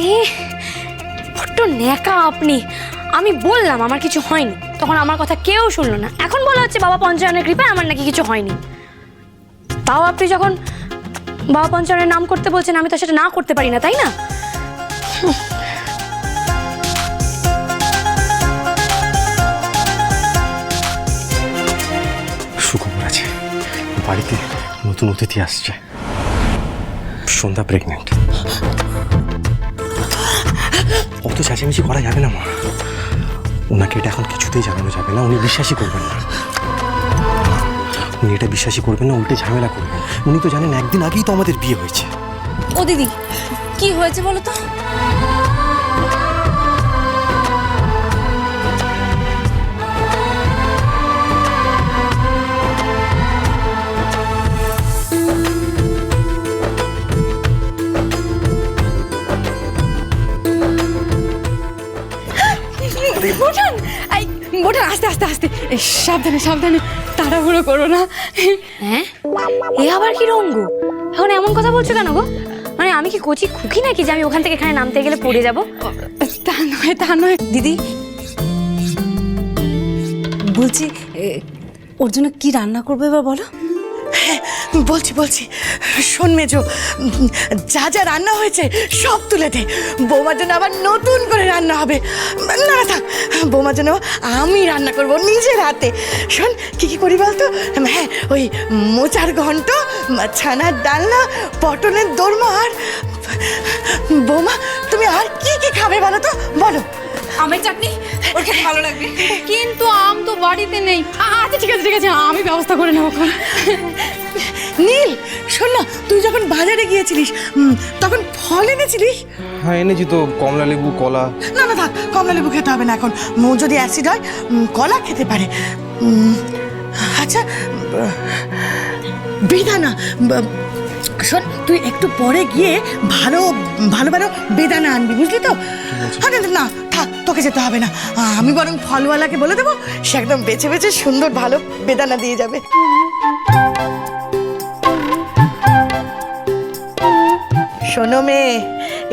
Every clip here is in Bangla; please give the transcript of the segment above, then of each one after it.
আরে বড্ড ন্যাকা আপনি। আমি বললাম আমার কিছু হয়নি। তখন আমার কথা কেউ শুনলো না। এখন বলা হচ্ছে বাবা পঞ্চায়নের কৃপায় আমার নাকি কিছু হয়নি। তাও আপনি যখন বাবা পঞ্চায়নের নাম করতে বলছেন, আমি তো সেটা না করতে পারি না, তাই না? সুখবর আছে। বাড়িতে নতুন অতিথি আসছে। সন্ধ্যা প্রেগনেন্ট অত চেঁচামেচি করা যাবে না, মা। ওনাকে এটা এখন কিছুতেই জানানো যাবে না, উনি বিশ্বাসই করবেন না। উনি এটা বিশ্বাসই করবেন না, উল্টে ঝামেলা করবেন। উনি তো জানেন একদিন আগেই তো আমাদের বিয়ে হয়েছে। ও দিদি, কি হয়েছে বলো তো? বোঠান আস্তে আস্তে আস্তে। সাবধানে সাবধানে। তাড়াহুড়ো করো না। হ্যাঁ? এ আবার কি রঙ্গ? এখন এমন কথা বলছো কেন গো? মানে আমি কি কচি খুকি নাকি যে আমি ওখান থেকে এখানে নামতে গেলে পড়ে যাব? তা নয় তা নয়। দিদি বলছি এ, ওর জন্য কি রান্না করব এবার বলো? বলছি বলছি শোন মেজো যা যা রান্না হয়েছে সব তুলে দে। বৌমার জন্য আবার নতুন করে রান্না হবে। না না থাক বৌমার জন্য আমি রান্না করব নিজের হাতে। শোন কি কি করি বলতো? হ্যাঁ ওই মোচার ঘন্ট ছানার ডালনা পটলের দোরমা আর বৌমা তুমি আর কি কি খাবে বলো তো? বলো। আমের চাটনি? ওর খেতে ভালো লাগবে। কিন্তু আম তো বাড়িতে নেই। আচ্ছা ঠিক আছে ঠিক আছে আমি ব্যবস্থা করে নেব নীল শোন না তুই যখন বাজারে গিয়েছিলিস তখন ফল এনেছিলিস? হ্যাঁ এনেছি তো কমলা লেবু কলা। না না থাক কমলা লেবু খেতে হবে না এখন। মৌ যদি অ্যাসিড হয় কলা খেতে পারে। আচ্ছা বেদানা শোন তুই একটু পরে গিয়ে ভালো ভালো ভালো বেদানা আনবি বুঝলি তো? আরে না থাক তোকে যেতে হবে না। আমি বরং ফলওয়ালাকে বলে দেবো সে একদম বেছে বেছে সুন্দর ভালো বেদানা দিয়ে যাবে। শোনো মেয়ে,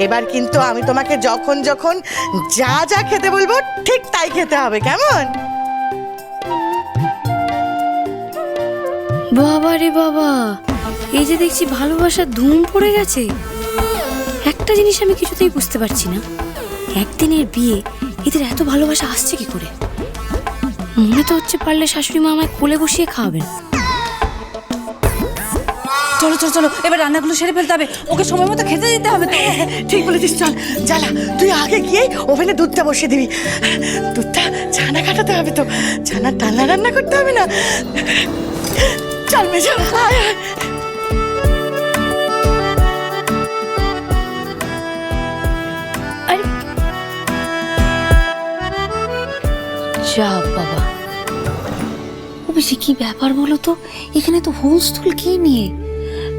এবার কিন্তু আমি তোমাকে যখন যখন যা যা খেতে বলব, ঠিক তাই খেতে হবে, কেমন? বাবা রে বাবা, এই যে দেখছি ভালোবাসার ধুম পড়ে গেছে। একটা জিনিস আমি কিছুতেই বুঝতে পারছি না, একদিনের বিয়ে, এদের এত ভালোবাসা আসছে কি করে? মনে তো হচ্ছে পারলে শাশুড়ি মা আমায় কোলে বসিয়ে খাওয়াবেন। চলো চলো চলো এবার রান্নাগুলো সেরে ফেলতে হবে। ওকে সময় মতো খেতে দিতে হবে তো। ঠিক বলেছিস চল জ্বালা তুই আগে গিয়ে ওভেনে দুধটা বসিয়ে দিবি। দুধটা ছানা কাটাতে হবে তো ছানার ডালনা রান্না করতে হবে না। চল মেজো আয়, যা বাবা। ও বেশি কি ব্যাপার বলো তো? এখানে তো হোলস্টুল কি নিয়ে?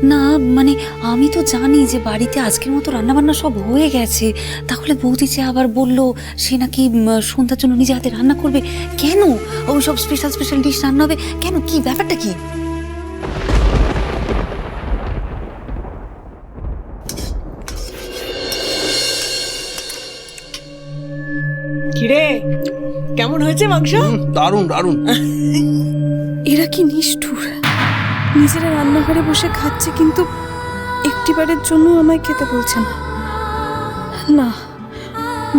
না মানে আমি তো জানি যে বাড়িতে আজকের মতো রান্নাবান্না সব হয়ে গেছে। তাহলে বৌদি যে আবার বলল সে নাকি সন্ধ্যার জন্য নিজে হাতে রান্না করবে। কেন? ওই সব স্পেশাল স্পেশাল ডিশ রান্না হবে। কেন? কি ব্যাপারটা কি? কিরে? কেমন হয়েছে মাংস? দারুণ দারুণ। এরা কি নিষ্ঠুর? নিজেরা রান্নাঘরে বসে খাচ্ছে, কিন্তু একটিবারের জন্য আমায় খেতে বলছে না। না,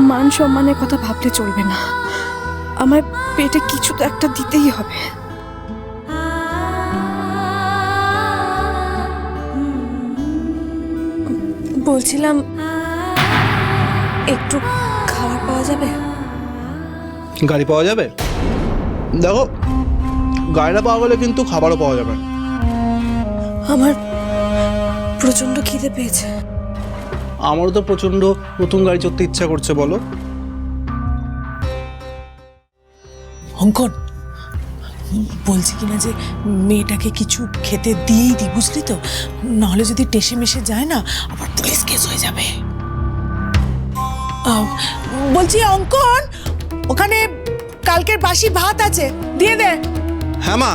মান সম্মানের কথা ভাবলে চলবে না। আমায় পেটে কিছু তো একটা দিতেই হবে। বলছিলাম, একটু খাবার পাওয়া যাবে? গাড়ি পাওয়া যাবে? দেখো গাড়িটা পাওয়া গেলে কিন্তু খাবারও পাওয়া যাবে আমার প্রচণ্ড খিদে পেয়েছে। আমারও তো প্রচণ্ড নতুন গাড়ি চড়তে ইচ্ছা করছে বলো। অঙ্কন বলছি কিনা যে মেয়েটাকে কিছু খেতে দিয়েই দি বুঝলি তো? নাহলে যদি টেসে মেশে যায় না আবার পুলিশ কেস হয়ে যাবে। বলছি অঙ্কন ওখানে কালকের বাসি ভাত আছে দিয়ে দে। হ্যাঁ মা।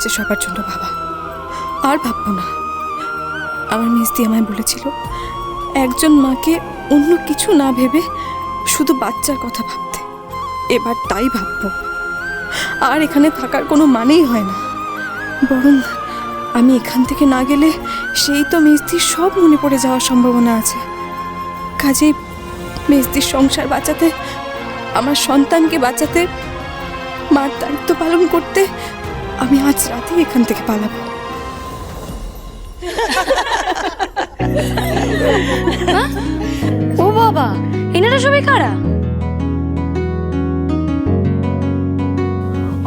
হয়েছে সবার জন্য বাবা। আর ভাববো না। আমার মিস্তি আমায় বলেছিল, একজন মাকে অন্য কিছু না ভেবে শুধু বাচ্চার কথা ভাবতে। এবার তাই ভাববো। আর এখানে থাকার কোনো মানেই হয় না। বরং আমি এখান থেকে না গেলে সেই তো মেজদির সব মনে পড়ে যাওয়ার সম্ভাবনা আছে। কাজেই মেজদির সংসার বাঁচাতে, আমার সন্তানকে বাঁচাতে, মার দায়িত্ব পালন করতে আমি আজ রাতেই এখান থেকে পালাবো। ও বাবা এনারা সবাই কারা?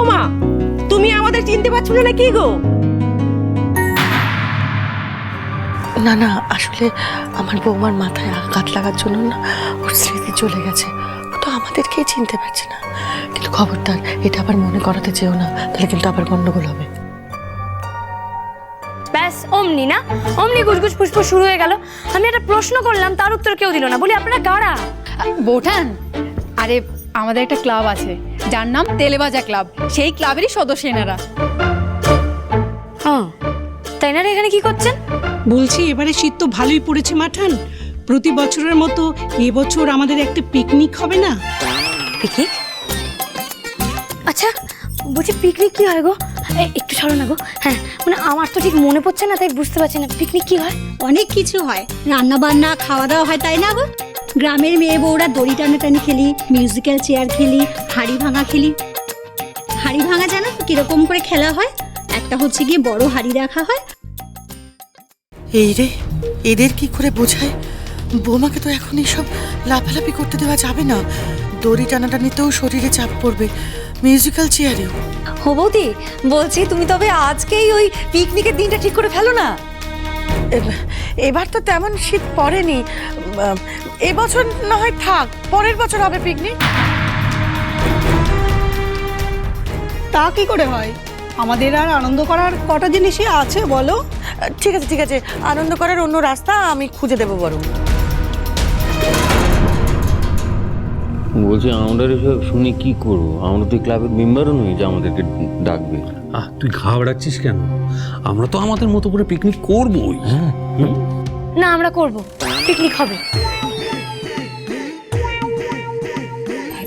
ওমা তুমি আমাদের চিনতে পারছ না কি গো? না না আসলে আমার বৌমার মাথায় আঘাত লাগার জন্য না ওর স্মৃতি চলে গেছে। ও তো আমাদেরকেই চিনতে পারছে না। খবরদার এটা আবার মনে করাতে চেও না তাহলে কিন্তু আবার গন্ডগোল হবে। ব্যাস অমনি না? অমনি গুজগুজ ফুসফুস শুরু হয়ে গেল। আমি একটা প্রশ্ন করলাম তার উত্তর কেউ দিল না। বলি আপনারা কারা? বোঠান আরে আমাদের একটা ক্লাব আছে যার নাম তেলেবাজা ক্লাব। সেই ক্লাবেরই সদস্য এনারা। হ্যাঁ তাই এনারা এখানে কি করছেন? বলছি এবারে শীত তো ভালোই পড়েছে মাঠান। প্রতি বছরের মতো এবছর আমাদের একটা পিকনিক হবে না? পিকনিক আচ্ছা বলছি পিকনিক কি হয় গো? একটু সরো না গো। হ্যাঁ মানে আমার তো ঠিক মনে পড়ছে না তাই বুঝতে পারছি না। পিকনিক কি হয়? অনেক কিছু হয়। রান্না বান্না খাওয়া দাওয়া হয় তাই না গো? গ্রামের মেয়ে বউরা দড়ি টানাটানি খেলি মিউজিক্যাল চেয়ার খেলি হাড়ি ভাঙা খেলি। হাড়ি ভাঙা জানো কীরকম করে খেলা হয়? একটা হচ্ছে গিয়ে বড় হাড়ি রাখা হয়। এই রে এদের কি করে বোঝায়? বৌমাকে তো এখন এইসব লাফালাফি করতে দেওয়া যাবে না। দড়ি টানাটানিতেও শরীরে চাপ পড়বে। মিউজিক্যাল চেয়ারেও ও বৌদি বলছি তুমি তবে আজকেই ওই পিকনিকের দিনটা ঠিক করে ফেলো না? এব- এবার তো তেমন শীত পড়েনি। এবছর না হয় থাক পরের বছর হবে পিকনিক তা কি করে হয়? আমাদের আর আনন্দ করার কটা জিনিসই আছে বলো। ঠিক আছে ঠিক আছে। আনন্দ করার অন্য রাস্তা আমি খুঁজে দেবো বরং। বলছি আমরা এসব শুনে কি করব? আমরা তো ক্লাবের মেম্বারও নই যে আমাদেরকে ডাকবে। আহ তুই ঘাবড়াচ্ছিস কেন? আমরা তো আমাদের মতো করে পিকনিক করবই। না আমরা করব। পিকনিক হবে।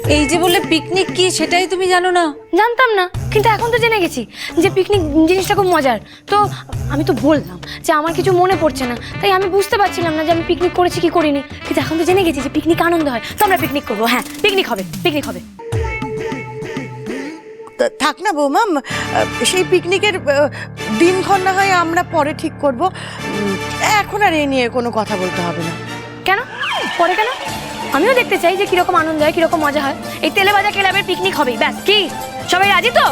এই যে বলে পিকনিক কি সেটাই তুমি জানো না? জানতাম না। কিন্তু এখন তো জেনে গেছি যে পিকনিক জিনিসটা খুব মজার। তো আমি তো বললাম যে আমার কিছু মনে পড়ছে না। তাই আমি বুঝতে পারছিলাম না যে আমি পিকনিক করেছি কি করিনি। কিন্তু এখন তো জেনে গেছি যে পিকনিক আনন্দ হয়। তো আমরা পিকনিক করব হ্যাঁ পিকনিক হবে পিকনিক হবে। থাক না বৌমা উম, সেই পিকনিকের দিনক্ষণ না হয় আমরা পরে ঠিক করব। এখন আর এই নিয়ে কোনো কথা বলতে হবে না। কেন? পরে কেন? আমিও দেখতে চাই যে কীরকম আনন্দ হয় কীরকম মজা হয়। এই তেলে ভাজা ক্লাবের পিকনিক হবেই ব্যাস কি? সবাই রাজি তো?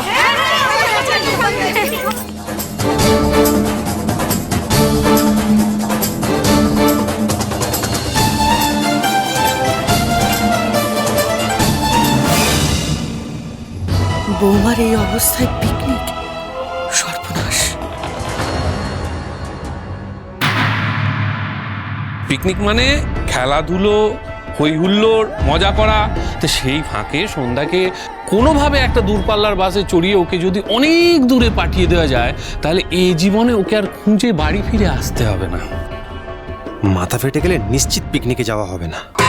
বৌমার এই অবস্থায় পিকনিক সর্বনাশ। পিকনিক মানে খেলাধুলো হই হুল্লোড় মজা করা। তো সেই ফাঁকে সন্ধ্যাকে কোনোভাবে একটা দূরপাল্লার বাসে চড়িয়ে ওকে যদি অনেক দূরে পাঠিয়ে দেওয়া যায়, তাহলে এই জীবনে ওকে আর খুঁজে বাড়ি ফিরে আসতে হবে না। মাথা ফেটে গেলে নিশ্চিত পিকনিকে যাওয়া হবে না।